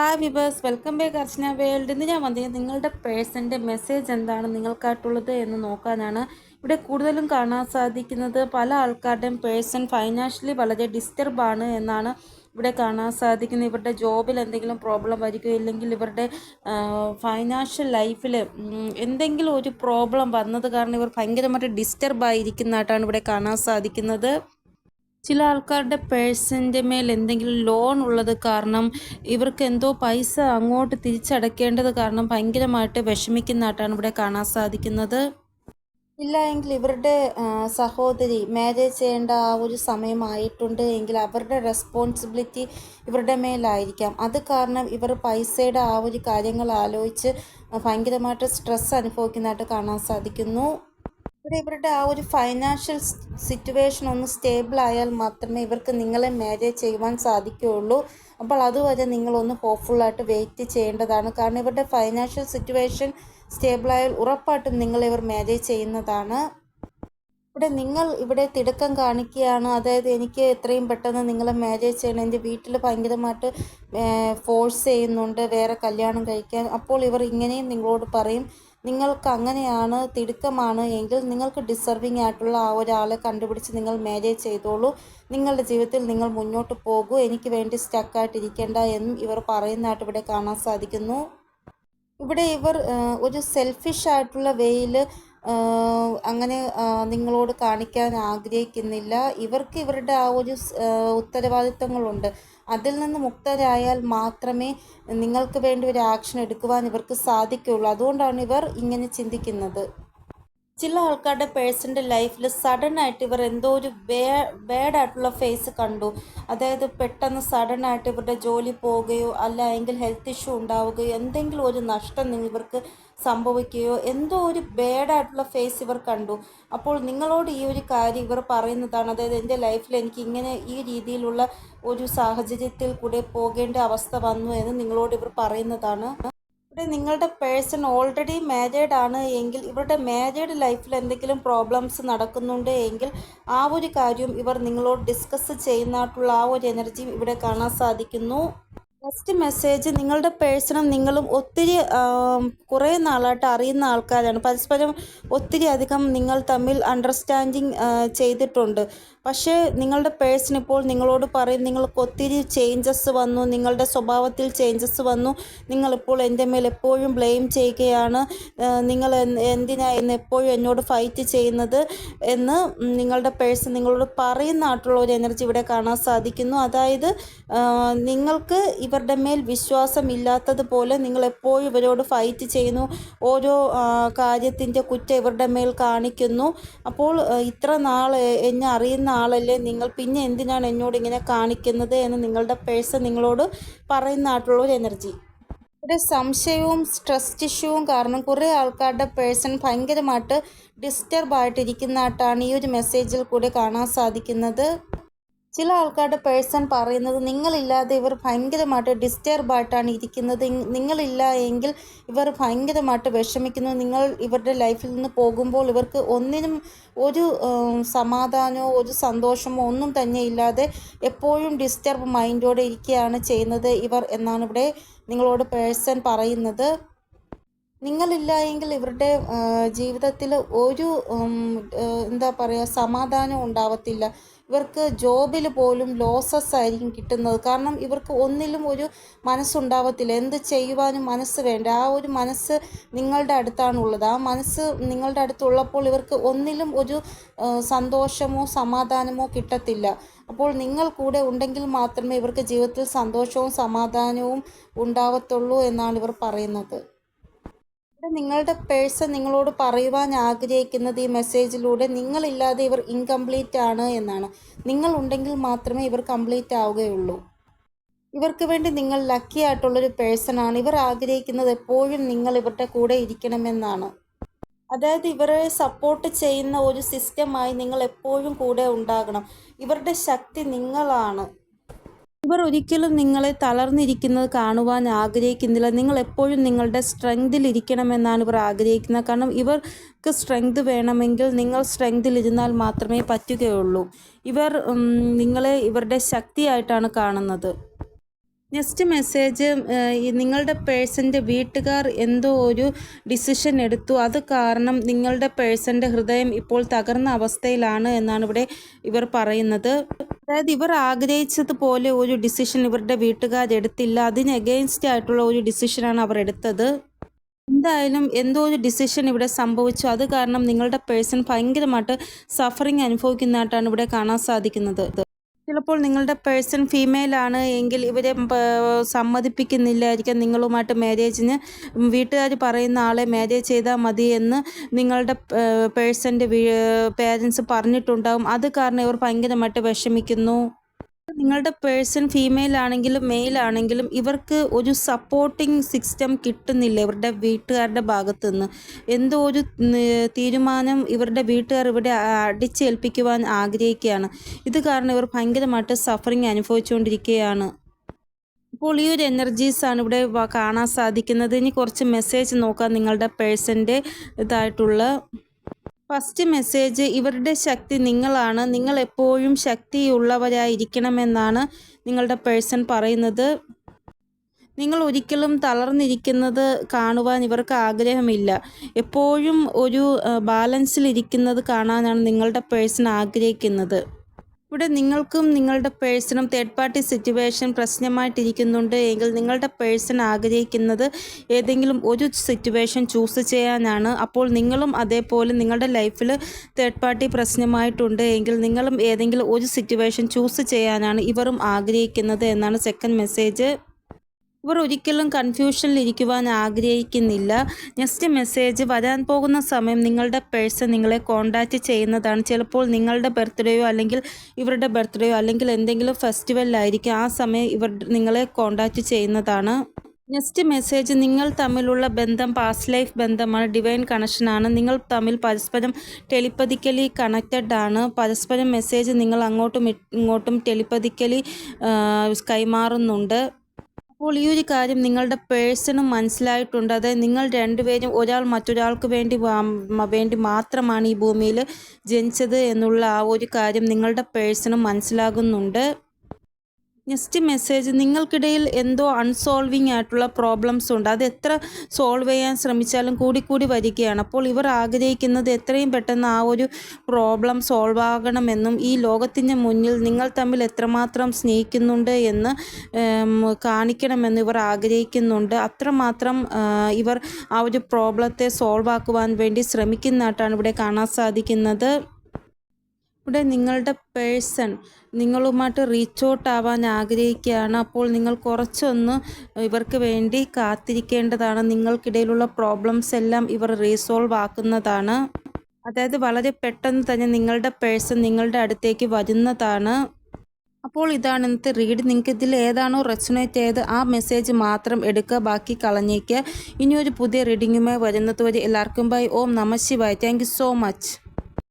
Hi vibers welcome back Archana world ഇന്ന് ഞാൻ വന്നത് നിങ്ങളുടെ പേഴ്സന്റെ മെസ്സേജ് എന്താണ് നിങ്ങൾക്കായിട്ടുള്ളത് എന്ന് നോക്കാനാണ്. ഇവിടെ കൂടുതലും കാണാൻ സാധിക്കുന്നത് പല ആൾക്കാരുടെയും പേഴ്സൺ ഫൈനാൻഷ്യലി വളരെ ഡിസ്റ്റർബാണ് എന്നാണ് ഇവിടെ കാണാൻ സാധിക്കുന്നത്. ഇവരുടെ ജോബിൽ എന്തെങ്കിലും പ്രോബ്ലം വരികയോ ഇല്ലെങ്കിൽ ഇവരുടെ ഫൈനാൻഷ്യൽ ലൈഫിൽ എന്തെങ്കിലും ഒരു പ്രോബ്ലം വന്നത് കാരണം ഇവർ ഭയങ്കരമായിട്ട് ഡിസ്റ്റർബായിരിക്കുന്നതായിട്ടാണ് ഇവിടെ കാണാൻ സാധിക്കുന്നത്. ചില ആൾക്കാരുടെ പേഴ്സിന്റെ മേൽ എന്തെങ്കിലും ലോൺ ഉള്ളത് കാരണം ഇവർക്ക് എന്തോ പൈസ അങ്ങോട്ട് തിരിച്ചടക്കേണ്ടത് കാരണം ഭയങ്കരമായിട്ട് വിഷമിക്കുന്നതായിട്ടാണ് ഇവിടെ കാണാൻ സാധിക്കുന്നത്. ഇല്ല എങ്കിൽ ഇവരുടെ സഹോദരി മാരേജ് ചെയ്യേണ്ട ആ ഒരു സമയമായിട്ടുണ്ട് എങ്കിൽ അവരുടെ റെസ്പോൺസിബിലിറ്റി ഇവരുടെ മേലായിരിക്കാം. അത് കാരണം ഇവർ പൈസയുടെ ആ ഒരു കാര്യങ്ങൾ ആലോചിച്ച് ഭയങ്കരമായിട്ട് സ്ട്രെസ് അനുഭവിക്കുന്നതായിട്ട് കാണാൻ സാധിക്കുന്നു. ഇവിടെ ഇവരുടെ ആ ഒരു ഫൈനാൻഷ്യൽ സിറ്റുവേഷൻ ഒന്ന് സ്റ്റേബിൾ ആയാൽ മാത്രമേ ഇവർക്ക് നിങ്ങളെ മാരേജ് ചെയ്യുവാൻ സാധിക്കുകയുള്ളൂ. അപ്പോൾ അതുവരെ നിങ്ങളൊന്ന് ഹോപ്പ്ഫുള്ളായിട്ട് വെയിറ്റ് ചെയ്യേണ്ടതാണ്. കാരണം ഇവരുടെ ഫൈനാൻഷ്യൽ സിറ്റുവേഷൻ സ്റ്റേബിൾ ആയാൽ ഉറപ്പായിട്ടും നിങ്ങൾ ഇവർ മാരേജ് ചെയ്യുന്നതാണ്. ഇവിടെ നിങ്ങൾ ഇവിടെ തിടുക്കം കാണിക്കുകയാണ്. അതായത് എനിക്ക് എത്രയും പെട്ടെന്ന് നിങ്ങളെ മാരേജ് ചെയ്യണം. എന്റെ വീട്ടിൽ ഭയങ്കരമായിട്ട് ഫോഴ്സ് ചെയ്യുന്നുണ്ട്. വേറെ കല്യാണം കഴിക്കാൻ. അപ്പോൾ ഇവർ ഇങ്ങനെയും നിങ്ങളോട് പറയും. നിങ്ങൾക്ക് അങ്ങനെയാണ് തിടുക്കമാണ് എങ്കിൽ നിങ്ങൾക്ക് ഡിസർവിങ് ആയിട്ടുള്ള ആ ഒരാളെ കണ്ടുപിടിച്ച് നിങ്ങൾ മാരേജ് ചെയ്തോളൂ. നിങ്ങളുടെ ജീവിതത്തിൽ നിങ്ങൾ മുന്നോട്ട് പോകൂ. എനിക്ക് വേണ്ടി സ്റ്റക്കായിട്ടിരിക്കേണ്ട എന്നും ഇവർ പറയുന്നതായിട്ട് ഇവിടെ കാണാൻ സാധിക്കുന്നു. ഇവിടെ ഇവർ ഒരു സെൽഫിഷ് ആയിട്ടുള്ള വേയിൽ അങ്ങനെ നിങ്ങളോട് കാണിക്കാൻ ആഗ്രഹിക്കുന്നില്ല. ഇവർക്ക് ഇവരുടെ ആ ഒരു ഉത്തരവാദിത്തങ്ങളുണ്ട്. അതിൽ നിന്ന് മുക്തരായാൽ മാത്രമേ നിങ്ങൾക്ക് വേണ്ടി ഒരു ആക്ഷൻ എടുക്കുവാൻ ഇവർക്ക് സാധിക്കുകയുള്ളൂ. അതുകൊണ്ടാണ് ഇവർ ഇങ്ങനെ ചിന്തിക്കുന്നത്. ചില ആൾക്കാരുടെ പേഴ്സന്റെ ലൈഫിൽ സഡൻ ആയിട്ട് ഇവർ എന്തോ ഒരു ബേ ബാഡ് ആയിട്ടുള്ള ഫേസ് കണ്ടു. അതായത് പെട്ടെന്ന് സഡൻ ആയിട്ട് ഇവരുടെ ജോലി പോവുകയോ അല്ല എങ്കിൽ ഹെൽത്ത് ഇഷ്യൂ ഉണ്ടാവുകയോ എന്തെങ്കിലും ഒരു നഷ്ടം ഇവർക്ക് സംഭവിക്കുകയോ എന്തോ ഒരു ബേഡായിട്ടുള്ള ഫേസ് ഇവർ കണ്ടു. അപ്പോൾ നിങ്ങളോട് ഈ ഒരു കാര്യം ഇവർ പറയുന്നതാണ്. അതായത് എന്റെ ലൈഫിൽ എനിക്ക് ഇങ്ങനെ ഈ രീതിയിലുള്ള ഒരു സാഹചര്യത്തിൽ കൂടെ പോകേണ്ട അവസ്ഥ വന്നു എന്ന് നിങ്ങളോട് ഇവർ പറയുന്നതാണ്. ഇവിടെ നിങ്ങളുടെ പേഴ്സൺ ഓൾറെഡി മാരീഡ് ആണ് എങ്കിൽ ഇവരുടെ മാരീഡ് ലൈഫിൽ എന്തെങ്കിലും പ്രോബ്ലംസ് നടക്കുന്നുണ്ട് എങ്കിൽ ആ ഒരു കാര്യം ഇവർ നിങ്ങളോട് ഡിസ്കസ് ചെയ്യുന്നതായിട്ടുള്ള ആ ഒരു എനർജിയും ഇവിടെ കാണാൻ സാധിക്കുന്നു. നെക്സ്റ്റ് മെസ്സേജ് നിങ്ങളുടെ പേഴ്സണും നിങ്ങളും ഒത്തിരി കുറേ നാളായിട്ട് അറിയുന്ന ആൾക്കാരാണ്. പരസ്പരം ഒത്തിരി അധികം നിങ്ങൾ തമ്മിൽ അണ്ടർസ്റ്റാൻഡിങ് ചെയ്തിട്ടുണ്ട്. പക്ഷേ നിങ്ങളുടെ പേഴ്സൺ ഇപ്പോൾ നിങ്ങളോട് പറയും നിങ്ങൾക്ക് ഒത്തിരി ചേഞ്ചസ് വന്നു നിങ്ങളുടെ സ്വഭാവത്തിൽ ചേഞ്ചസ് വന്നു. നിങ്ങളിപ്പോൾ എന്റെ മേൽ എപ്പോഴും ബ്ലെയിം ചെയ്യുകയാണ്. നിങ്ങൾ എന്തിനാ എന്ന് എപ്പോഴും എന്നോട് ഫൈറ്റ് ചെയ്യുന്നത്? എന്ന് നിങ്ങളുടെ പേഴ്സൺ നിങ്ങളോട് പറയുന്ന ആയിട്ടുള്ള ഒരു എനർജി ഇവിടെ കാണാൻ സാധിക്കുന്നു. അതായത് നിങ്ങൾക്ക് ഇവരുടെ മേൽ വിശ്വാസമില്ലാത്തതുപോലെ നിങ്ങൾ എപ്പോഴും ഇവരോട് ഫൈറ്റ് ചെയ്യുന്നു. ഓരോ കാര്യത്തിന്റെ കുറ്റം ഇവരുടെ മേൽ കാണിക്കുന്നു. അപ്പോൾ ഇത്ര നാൾ എന്നെ അറിയുന്ന ആളല്ലേ? നിങ്ങൾ പിന്നെ എന്തിനാണ് എന്നോട് ഇങ്ങനെ കാണിക്കുന്നത് എന്ന് നിങ്ങളുടെ പേഴ്സൺ നിങ്ങളോട് പറയുന്നതായിട്ടുള്ള ഒരു എനർജി ഒരു സംശയവും സ്ട്രെസ് ഇഷ്യൂവും കാരണം കുറേ ആൾക്കാരുടെ പേഴ്സൺ ഭയങ്കരമായിട്ട് ഡിസ്റ്റർബ് ആയിട്ടിരിക്കുന്നതായിട്ടാണ് ഈ ഒരു മെസ്സേജിൽ കൂടെ കാണാൻ സാധിക്കുന്നത്. ചില ആൾക്കാരുടെ പേഴ്സൺ പറയുന്നത് നിങ്ങളില്ലാതെ ഇവർ ഭയങ്കരമായിട്ട് ഡിസ്റ്റർബായിട്ടാണ് ഇരിക്കുന്നത്. നിങ്ങളില്ല എങ്കിൽ ഇവർ ഭയങ്കരമായിട്ട് വിഷമിക്കുന്നു. നിങ്ങൾ ഇവരുടെ ലൈഫിൽ നിന്ന് പോകുമ്പോൾ ഇവർക്ക് ഒന്നിനും ഒരു സമാധാനമോ ഒരു സന്തോഷമോ ഒന്നും തന്നെ ഇല്ലാതെ എപ്പോഴും ഡിസ്റ്റർബ് മൈൻഡോടെ ഇരിക്കുകയാണ് ചെയ്യുന്നത് ഇവർ എന്നാണ് ഇവിടെ നിങ്ങളോട് പേഴ്സൺ പറയുന്നത്. നിങ്ങളില്ല എങ്കിൽ ഇവരുടെ ജീവിതത്തിൽ ഒരു എന്താ പറയുക സമാധാനം ഉണ്ടാവത്തില്ല. ഇവർക്ക് ജോബിൽ പോലും ലോസസ് ആയിരിക്കും കിട്ടുന്നത്. കാരണം ഇവർക്ക് ഒന്നിലും ഒരു മനസ്സുണ്ടാവത്തില്ല. എന്ത് ചെയ്യുവാനും മനസ്സ് വേണ്ട. ആ ഒരു മനസ്സ് നിങ്ങളുടെ അടുത്താണുള്ളത്. ആ മനസ്സ് നിങ്ങളുടെ അടുത്തുള്ളപ്പോൾ ഇവർക്ക് ഒന്നിലും ഒരു സന്തോഷമോ സമാധാനമോ കിട്ടത്തില്ല. അപ്പോൾ നിങ്ങൾ കൂടെ ഉണ്ടെങ്കിൽ മാത്രമേ ഇവർക്ക് ജീവിതത്തിൽ സന്തോഷവും സമാധാനവും ഉണ്ടാവത്തുള്ളൂ എന്നാണ് ഇവർ പറയുന്നത്. ഇവിടെ നിങ്ങളുടെ പേഴ്സൺ നിങ്ങളോട് പറയുവാൻ ആഗ്രഹിക്കുന്നത് ഈ മെസ്സേജിലൂടെ നിങ്ങളില്ലാതെ ഇവർ ഇൻകംപ്ലീറ്റ് ആണ് എന്നാണ്. നിങ്ങൾ ഉണ്ടെങ്കിൽ മാത്രമേ ഇവർ കംപ്ലീറ്റ് ആവുകയുള്ളൂ. ഇവർക്ക് വേണ്ടി നിങ്ങൾ ലക്കി ആയിട്ടുള്ളൊരു പേഴ്സൺ ആണ്. ഇവർ ആഗ്രഹിക്കുന്നത് എപ്പോഴും നിങ്ങൾ ഇവരുടെ കൂടെ ഇരിക്കണമെന്നാണ്. അതായത് ഇവരെ സപ്പോർട്ട് ചെയ്യുന്ന ഒരു സിസ്റ്റമായി നിങ്ങൾ എപ്പോഴും കൂടെ ഉണ്ടാകണം. ഇവരുടെ ശക്തി നിങ്ങളാണ്. ഇവർ ഒരിക്കലും നിങ്ങളെ തളർന്നിരിക്കുന്നത് കാണുവാൻ ആഗ്രഹിക്കുന്നില്ല. നിങ്ങൾ എപ്പോഴും നിങ്ങളുടെ സ്ട്രെങ്തിൽ ഇരിക്കണമെന്നാണ് ഇവർ ആഗ്രഹിക്കുന്നത്. കാരണം ഇവർക്ക് സ്ട്രെങ്ത് വേണമെങ്കിൽ നിങ്ങൾ സ്ട്രെങ്തിൽ ഇരുന്നാൽ മാത്രമേ പറ്റുകയുള്ളൂ. ഇവർ നിങ്ങളെ ഇവരുടെ ശക്തിയായിട്ടാണ് കാണുന്നത്. നെക്സ്റ്റ് മെസ്സേജ് നിങ്ങളുടെ പേഴ്സന്റെ വീട്ടുകാർ എന്തോ ഒരു ഡിസിഷൻ എടുത്തു. അത് കാരണം നിങ്ങളുടെ പേഴ്സന്റെ ഹൃദയം ഇപ്പോൾ തകർന്ന അവസ്ഥയിലാണ് എന്നാണ് ഇവിടെ ഇവർ പറയുന്നത്. അതായത് ഇവർ ആഗ്രഹിച്ചതുപോലെ ഒരു ഡിസിഷൻ ഇവരുടെ വീട്ടുകാരെടുത്തില്ല അതിന് എഗെയിൻസ്റ്റ് ആയിട്ടുള്ള ഒരു ഡിസിഷനാണ് അവർ എടുത്തത്. എന്തായാലും എന്തോ ഒരു ഡിസിഷൻ ഇവിടെ സംഭവിച്ചു. അത് കാരണം നിങ്ങളുടെ പേഴ്സൺ ഭയങ്കരമായിട്ട് സഫറിങ് അനുഭവിക്കുന്നതായിട്ടാണ് ഇവിടെ കാണാൻ സാധിക്കുന്നത്. ചിലപ്പോൾ നിങ്ങളുടെ പേഴ്സൺ ഫീമെയിൽ ആണ് എങ്കിൽ ഇവരെ സമ്മതിപ്പിക്കുന്നില്ലായിരിക്കാം നിങ്ങളുമായിട്ട് മാരേജിന് വീട്ടുകാർ പറയുന്ന ആളെ മാരേജ് ചെയ്താൽ മതി എന്ന് നിങ്ങളുടെ പേഴ്സന്റെ പേരൻസ് പറഞ്ഞിട്ടുണ്ടാകും അത് കാരണം ഇവർ ഭയങ്കരമായിട്ട് വിഷമിക്കുന്നു. നിങ്ങളുടെ പേഴ്സൺ ഫീമെയിൽ ആണെങ്കിലും മെയിൽ ആണെങ്കിലും ഇവർക്ക് ഒരു സപ്പോർട്ടിങ് സിസ്റ്റം കിട്ടുന്നില്ല ഇവരുടെ വീട്ടുകാരുടെ ഭാഗത്തു നിന്ന് എന്തോ ഒരു തീരുമാനം ഇവരുടെ വീട്ടുകാർ ഇവിടെ അടിച്ചേൽപ്പിക്കുവാൻ ആഗ്രഹിക്കുകയാണ്. ഇത് കാരണം ഇവർ ഭയങ്കരമായിട്ട് സഫറിങ് അനുഭവിച്ചുകൊണ്ടിരിക്കുകയാണ്. അപ്പോൾ ഈ ഒരു എനർജീസ് ആണ് ഇവിടെ കാണാൻ സാധിക്കുന്നത്. ഇനി കുറച്ച് മെസ്സേജ് നോക്കാം നിങ്ങളുടെ പേഴ്സന്റെ ഇതായിട്ടുള്ള ഫസ്റ്റ് മെസ്സേജ് ഇവരുടെ ശക്തി നിങ്ങളാണ്. നിങ്ങൾ എപ്പോഴും ശക്തിയുള്ളവരായിരിക്കണമെന്നാണ് നിങ്ങളുടെ പേഴ്സൺ പറയുന്നത്. നിങ്ങൾ ഒരിക്കലും തളർന്നിരിക്കുന്നത് കാണുവാൻ ഇവർക്ക് ആഗ്രഹമില്ല. എപ്പോഴും ഒരു ബാലൻസിലിരിക്കുന്നത് കാണാനാണ് നിങ്ങളുടെ പേഴ്സൺ ആഗ്രഹിക്കുന്നത്. ഇവിടെ നിങ്ങൾക്കും നിങ്ങളുടെ പേഴ്സണും തേർഡ് പാർട്ടി സിറ്റുവേഷൻ പ്രശ്നമായിട്ടിരിക്കുന്നുണ്ട്. എങ്കിൽ നിങ്ങളുടെ പേഴ്സൺ ആഗ്രഹിക്കുന്നത് ഏതെങ്കിലും ഒരു സിറ്റുവേഷൻ ചൂസ് ചെയ്യാനാണ്. അപ്പോൾ നിങ്ങളും അതേപോലെ നിങ്ങളുടെ ലൈഫിൽ തേർഡ് പാർട്ടി പ്രശ്നമായിട്ടുണ്ട്. എങ്കിൽ നിങ്ങളും ഏതെങ്കിലും ഒരു സിറ്റുവേഷൻ ചൂസ് ചെയ്യാനാണ് ഇവരും ആഗ്രഹിക്കുന്നത് എന്നാണ് സെക്കൻഡ് മെസ്സേജ് ഇവർ ഒരിക്കലും കൺഫ്യൂഷനിൽ ഇരിക്കുവാൻ ആഗ്രഹിക്കുന്നില്ല. നെക്സ്റ്റ് മെസ്സേജ് വരാൻ പോകുന്ന സമയം നിങ്ങളുടെ പേഴ്സൺ നിങ്ങളെ കോണ്ടാക്റ്റ് ചെയ്യുന്നതാണ്. ചിലപ്പോൾ നിങ്ങളുടെ ബർത്ത്ഡേയോ അല്ലെങ്കിൽ ഇവരുടെ ബർത്ത്ഡേയോ അല്ലെങ്കിൽ എന്തെങ്കിലും ഫെസ്റ്റിവലിലായിരിക്കും ആ സമയം ഇവർ നിങ്ങളെ കോണ്ടാക്റ്റ് ചെയ്യുന്നതാണ്. നെക്സ്റ്റ് മെസ്സേജ് നിങ്ങൾ തമ്മിലുള്ള ബന്ധം പാസ്റ്റ് ലൈഫ് ബന്ധമാണ്. ഡിവൈൻ കണക്ഷനാണ് നിങ്ങൾ തമ്മിൽ പരസ്പരം ടെലിപ്പതിക്കലി കണക്റ്റഡ് ആണ്. പരസ്പരം മെസ്സേജ് നിങ്ങൾ അങ്ങോട്ടും ഇങ്ങോട്ടും ടെലിപ്പതിക്കലി കൈമാറുന്നുണ്ട്. അപ്പോൾ ഈ ഒരു കാര്യം നിങ്ങളുടെ പേഴ്സണും മനസ്സിലായിട്ടുണ്ട്. അതായത് നിങ്ങൾ രണ്ടുപേരും ഒരാൾ മറ്റൊരാൾക്ക് വേണ്ടി വേണ്ടി മാത്രമാണ് ഈ ഭൂമിയിൽ ജനിച്ചത് എന്നുള്ള ആ ഒരു കാര്യം നിങ്ങളുടെ പേഴ്സണും മനസ്സിലാകുന്നുണ്ട്. നെക്സ്റ്റ് മെസ്സേജ് നിങ്ങൾക്കിടയിൽ എന്തോ അൺസോൾവിങ് ആയിട്ടുള്ള പ്രോബ്ലംസ് ഉണ്ട്. അത് എത്ര സോൾവ് ചെയ്യാൻ ശ്രമിച്ചാലും കൂടിക്കൂടി വരികയാണ്. അപ്പോൾ ഇവർ ആഗ്രഹിക്കുന്നത് എത്രയും പെട്ടെന്ന് ആ ഒരു പ്രോബ്ലം സോൾവ് ആകണമെന്നും ഈ ലോകത്തിന്റെ മുന്നിൽ നിങ്ങൾ തമ്മിൽ എത്രമാത്രം സ്നേഹിക്കുന്നുണ്ട് എന്ന് കാണിക്കണമെന്ന് ഇവർ ആഗ്രഹിക്കുന്നുണ്ട്. അത്രമാത്രം ഇവർ ആ ഒരു പ്രോബ്ലത്തെ സോൾവ് ആക്കുവാൻ വേണ്ടി ശ്രമിക്കുന്നതായിട്ടാണ് ഇവിടെ കാണാൻ സാധിക്കുന്നത്. ഇവിടെ നിങ്ങളുടെ പേഴ്സൺ നിങ്ങളുമായിട്ട് റീച്ച് ഔട്ട് ആവാൻ ആഗ്രഹിക്കുകയാണ്. അപ്പോൾ നിങ്ങൾ കുറച്ചൊന്ന് ഇവർക്ക് വേണ്ടി കാത്തിരിക്കേണ്ടതാണ്. നിങ്ങൾക്കിടയിലുള്ള പ്രോബ്ലംസ് എല്ലാം ഇവർ റീസോൾവ് ആക്കുന്നതാണ്. അതായത് വളരെ പെട്ടെന്ന് തന്നെ നിങ്ങളുടെ പേഴ്സൺ നിങ്ങളുടെ അടുത്തേക്ക് വരുന്നതാണ്. അപ്പോൾ ഇതാണ് ഇന്നത്തെ റീഡ്. നിങ്ങൾക്ക് ഇതിൽ ഏതാണോ റെസണേറ്റ് ചെയ്ത് ആ മെസ്സേജ് മാത്രം എടുക്കുക ബാക്കി കളഞ്ഞേക്കുക ഇനിയൊരു പുതിയ റീഡിങ്ങുമായി വരുന്നത് വരെ എല്ലാവർക്കും ബൈ. ഓം നമ ശിവായ്. Thank so much.